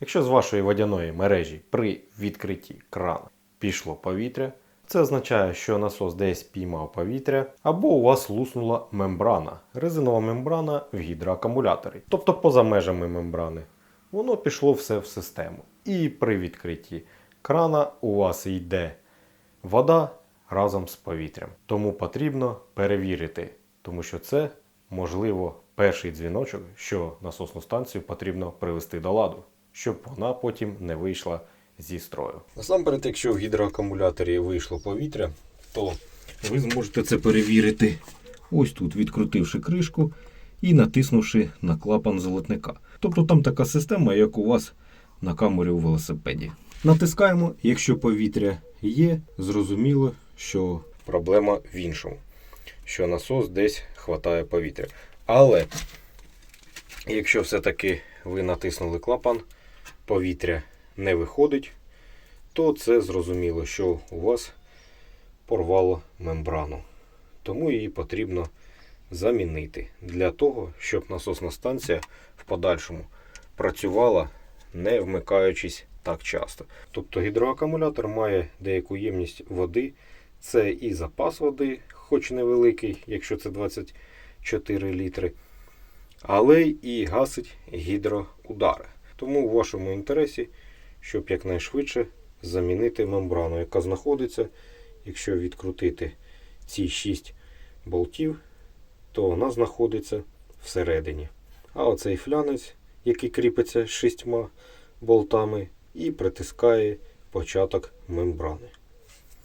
Якщо з вашої водяної мережі при відкритті крана пішло повітря, це означає, що насос десь піймав повітря, або у вас луснула мембрана, резинова мембрана в гідроакумуляторі, тобто поза межами мембрани. Воно пішло все в систему. І при відкритті крана у вас йде вода разом з повітрям. Тому потрібно перевірити, тому що це можливо перший дзвіночок, що насосну станцію потрібно привести до ладу, щоб вона потім не вийшла зі строю. Насамперед, якщо в гідроакумуляторі вийшло повітря, то ви зможете це перевірити ось тут, відкрутивши кришку і натиснувши на клапан золотника. Тобто там така система, як у вас на камері у велосипеді. Натискаємо, якщо повітря є, зрозуміло, що проблема в іншому, що насос десь хватає повітря. Але якщо все-таки ви натиснули клапан, повітря не виходить, то це зрозуміло, що у вас порвало мембрану. Тому її потрібно замінити для того, щоб насосна станція в подальшому працювала, не вмикаючись так часто. Тобто гідроакумулятор має деяку ємність води. Це і запас води, хоч невеликий, якщо це 24 літри, але і гасить гідроудари. Тому в вашому інтересі, щоб якнайшвидше замінити мембрану, яка знаходиться, якщо відкрутити ці 6 болтів, то вона знаходиться всередині. А оцей флянець, який кріпиться шістьма болтами, і притискає початок мембрани.